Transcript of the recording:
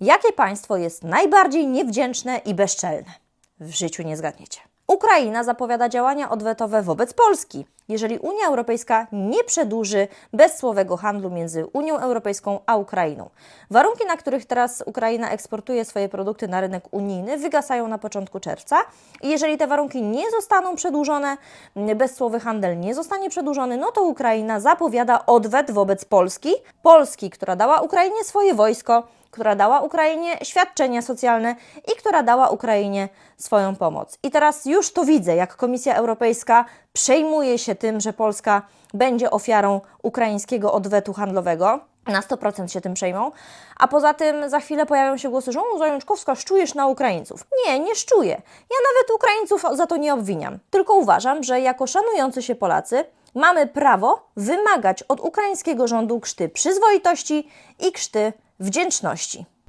Jakie państwo jest najbardziej niewdzięczne i bezczelne? W życiu nie zgadniecie. Ukraina zapowiada działania odwetowe wobec Polski, jeżeli Unia Europejska nie przedłuży bezsłowego handlu między Unią Europejską a Ukrainą. Warunki, na których teraz Ukraina eksportuje swoje produkty na rynek unijny, wygasają na początku czerwca. I jeżeli te warunki nie zostaną przedłużone, bezsłowy handel nie zostanie przedłużony, no to Ukraina zapowiada odwet wobec Polski. Polski, która dała Ukrainie swoje wojsko, która dała Ukrainie świadczenia socjalne i która dała Ukrainie swoją pomoc. I teraz już to widzę, jak Komisja Europejska przejmuje się tym, że Polska będzie ofiarą ukraińskiego odwetu handlowego. Na 100% się tym przejmą. A poza tym za chwilę pojawią się głosy, że o, Zajączkowska, szczujesz na Ukraińców. Nie, nie szczuję. Ja nawet Ukraińców za to nie obwiniam. Tylko uważam, że jako szanujący się Polacy mamy prawo wymagać od ukraińskiego rządu krzty przyzwoitości i krzty wdzięczności.